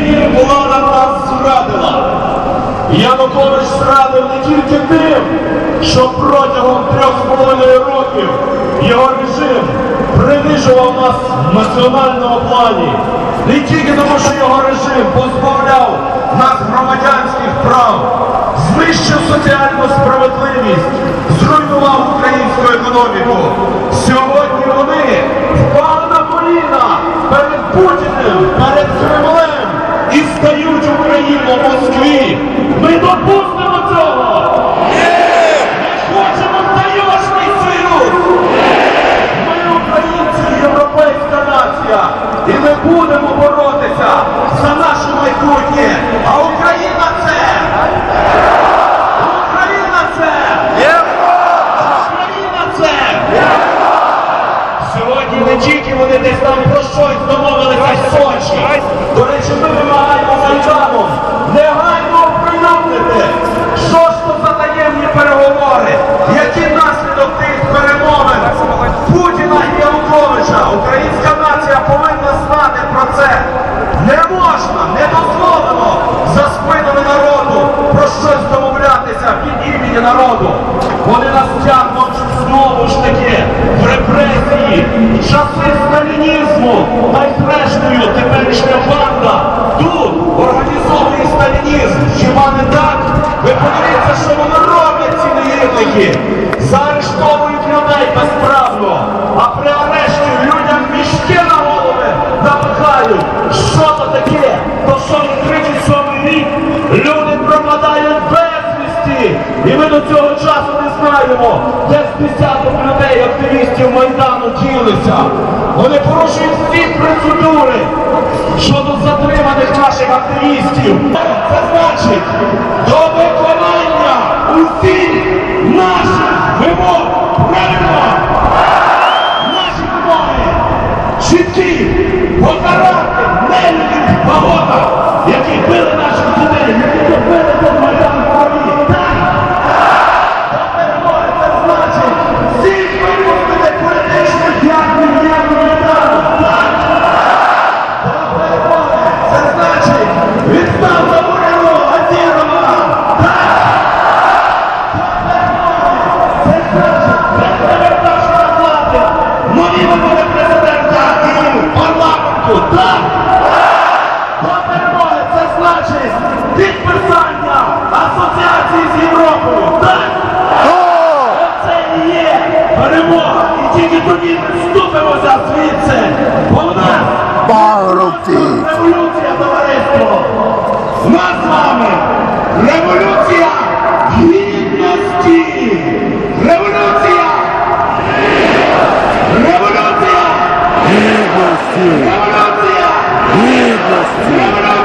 Нині влада нас зрадила. Янукович зрадив не тільки тим, що протягом трьох з половиною років його режим принижував нас в національному плані. Не тільки тому, що його режим позбавляв нас громадянських прав, знищив соціальну справедливість, зруйнував українську економіку. Сьогодні вони впали. Допустимо цього! Ми хочемо таєшний союз! Ми українці, європейська нація, і ми будемо боротися за наше майбутнє. А Україна це! Україна це! Україна це! Сьогодні не тільки вони десь там про щось домовилися в Сочі. До речі, ми вимагаємо Майданом негайно оприлюднити, що ж то за таємні переговори, які наслідок тих перемовин Путіна і Януковича. Українська нація повинна знати про це. Не можна, не дозволено за спинами народу про щось домовлятися від народу. Вони нас тягнуть знову ж таки в репресії, в часи сталінізму, а й зрештою теперішня банда тут організовує сталінізм. Хіба не так? Ви подивіться, що вони роблять ці негідники. Заарештовують людей безправно, а при арешті людям мішки на голови напихають. Що то таке? То що не 37 рік. І ми до цього часу не знаємо, де з десяток людей, активістів Майдану ділися. Вони порушують всі процедури щодо затриманих наших активістів. Це значить парламенту. Так! До перемоги це значить підписання асоціації з Європою. Так! Це і є перемога. І тільки тоді Deus.